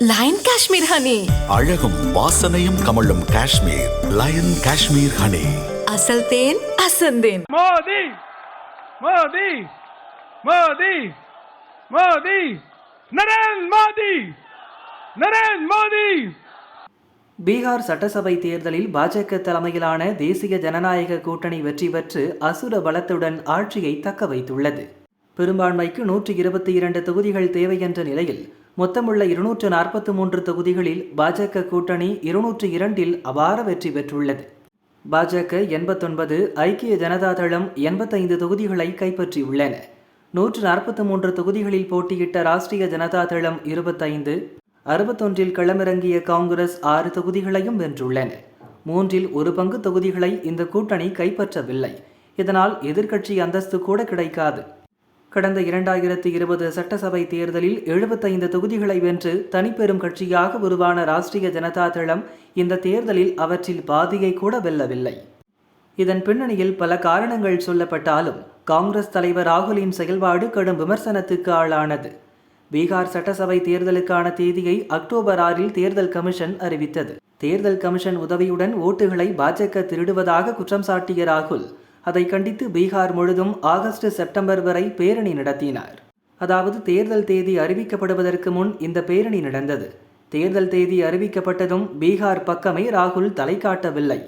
Line Kashmir honey அழகும் வாசனையும் கமழும் காஷ்மீர். லயன் காஷ்மீர் ஹனி அசல் தேன் அசந்தேன் மோதி மோதி மோதி மோதி. நரேன் மோடி நரேன் மோடி பீகார் சட்டசபை தேர்தலில் பாஜக தலைமையிலான தேசிய ஜனநாயக கூட்டணி வெற்றி பெற்று அசுர பலத்துடன் ஆட்சியை தக்க வைத்துள்ளது. பெரும்பான்மைக்கு நூற்றி இருபத்தி இரண்டு தொகுதிகள் தேவை என்ற நிலையில் மொத்தமுள்ள இருநூற்று நாற்பத்தி மூன்று தொகுதிகளில் பாஜக கூட்டணி இருநூற்று இரண்டில் அபார வெற்றி பெற்றுள்ளது. பாஜக எண்பத்தொன்பது ஐக்கிய ஜனதா தளம் எண்பத்தைந்து தொகுதிகளை கைப்பற்றியுள்ளன. நூற்று நாற்பத்தி மூன்று தொகுதிகளில் போட்டியிட்ட ராஷ்டிரிய ஜனதா தளம் இருபத்தைந்து அறுபத்தொன்றில் களமிறங்கிய காங்கிரஸ் ஆறு தொகுதிகளையும் வென்றுள்ளன. மூன்றில் ஒரு பங்கு தொகுதிகளை இந்த கூட்டணி கைப்பற்றவில்லை. இதனால் எதிர்க்கட்சி அந்தஸ்து கூட கிடைக்காது. கடந்த இரண்டாயிரத்தி இருபது சட்டசபை தேர்தலில் எழுபத்தைந்து தொகுதிகளை வென்று தனிப்பெரும் கட்சியாக உருவான ராஷ்டிரிய ஜனதா தளம் இந்த தேர்தலில் அவற்றில் பாதியை கூட வெல்லவில்லை. இதன் பின்னணியில் பல காரணங்கள் சொல்லப்பட்டாலும் காங்கிரஸ் தலைவர் ராகுலின் செயல்பாடு கடும் விமர்சனத்துக்கு ஆளானது. பீகார் சட்டசபை தேர்தலுக்கான தேதியை அக்டோபர் ஆறில் தேர்தல் கமிஷன் அறிவித்தது. தேர்தல் கமிஷன் உதவியுடன் ஓட்டுகளை பாஜக திருடுவதாக குற்றம் சாட்டிய ராகுல் அதை கண்டித்து பீகார் முழுதும் ஆகஸ்ட் செப்டம்பர் வரை பேரணி நடத்தினார். அதாவது தேர்தல் தேதி அறிவிக்கப்படுவதற்கு முன் இந்த பேரணி நடந்தது. தேர்தல் தேதி அறிவிக்கப்பட்டதும் பீகார் பக்கமே ராகுல் தலை காட்டவில்லை.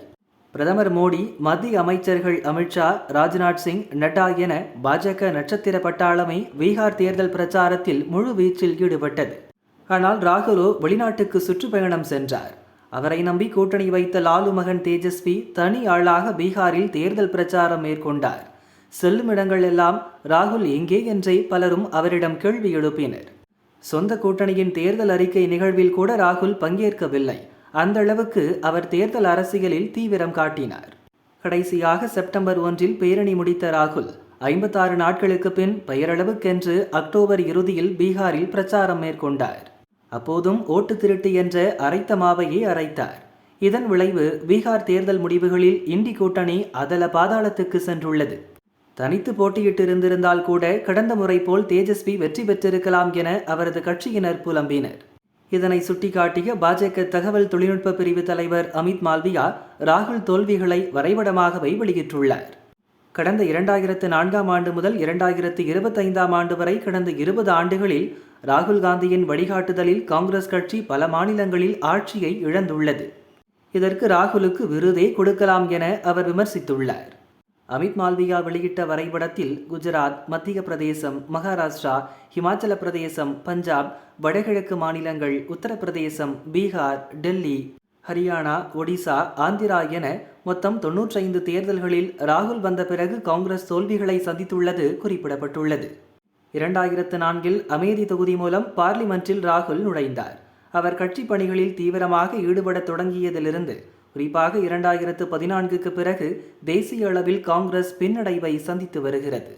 பிரதமர் மோடி மத்திய அமைச்சர்கள் அமித்ஷா ராஜ்நாத் சிங் நட்டா என பாஜக நட்சத்திர பட்டாளமே பீகார் தேர்தல் பிரச்சாரத்தில் முழு வீச்சில் ஈடுபட்டது. ஆனால் ராகுலோ வெளிநாட்டுக்கு சுற்றுப்பயணம் சென்றார். அவரை நம்பி கூட்டணி வைத்த லாலு மகன் தேஜஸ்வி தனி ஆளாக பீகாரில் தேர்தல் பிரச்சாரம் மேற்கொண்டார். செல்லும் இடங்கள் எல்லாம் ராகுல் எங்கே என்றே பலரும் அவரிடம் கேள்வி எழுப்பினர். சொந்த கூட்டணியின் தேர்தல் அறிக்கை நிகழ்வில் கூட ராகுல் பங்கேற்கவில்லை. அந்த அளவுக்கு அவர் தேர்தல் அரசியலில் தீவிரம் காட்டினார். கடைசியாக செப்டம்பர் ஒன்றில் பேரணி முடித்த ராகுல் ஐம்பத்தாறு நாட்களுக்கு பின் பெயரளவுக்கென்று அக்டோபர் இறுதியில் பீகாரில் பிரச்சாரம் மேற்கொண்டார். அப்போதும் ஓட்டு திருட்டு என்ற அரைத்த மாவையே அரைத்தார். இதன் விளைவு பீகார் தேர்தல் முடிவுகளில் இண்டி கூட்டணி அதல பாதாளத்துக்கு சென்றுள்ளது. தனித்து போட்டியிட்டு இருந்திருந்தால் கூட கடந்த முறை போல் தேஜஸ்வி வெற்றி பெற்றிருக்கலாம் என அவரது கட்சியினர் புலம்பினர். இதனை சுட்டிக்காட்டிய பாஜக தகவல் தொழில்நுட்ப பிரிவு தலைவர் அமித் மால்வியா ராகுல் தோல்விகளை வரைபடமாகவே வெளியிட்டுள்ளார். கடந்த இரண்டாயிரத்து நான்காம் ஆண்டு முதல் இரண்டாயிரத்து இருபத்தைந்தாம் ஆண்டு வரை கடந்த இருபது ஆண்டுகளில் ராகுல் காந்தியின் வழிகாட்டுதலில் காங்கிரஸ் கட்சி பல மாநிலங்களில் ஆட்சியை இழந்துள்ளது. இதற்கு ராகுலுக்கு விருதே கொடுக்கலாம் என அவர் விமர்சித்துள்ளார். அமித் மால்வியா வெளியிட்ட வரைபடத்தில் குஜராத் மத்திய பிரதேசம் மகாராஷ்டிரா ஹிமாச்சல பிரதேசம் பஞ்சாப் வடகிழக்கு மாநிலங்கள் உத்தரப்பிரதேசம் பீகார் டெல்லி ஹரியானா ஒடிசா ஆந்திரா என மொத்தம் தொன்னூற்றைந்து தேர்தல்களில் ராகுல் வந்த பிறகு காங்கிரஸ் தோல்விகளை சந்தித்துள்ளது குறிப்பிடப்பட்டுள்ளது. இரண்டாயிரத்து நான்கில் அமேதி தொகுதி மூலம் பார்லிமென்ட்டில் ராகுல் நுழைந்தார். அவர் கட்சி பணிகளில் தீவிரமாக ஈடுபடத் தொடங்கியதிலிருந்து குறிப்பாக இரண்டாயிரத்து பதினான்குக்கு பிறகு தேசிய அளவில் காங்கிரஸ் பின்னடைவை சந்தித்து வருகிறது.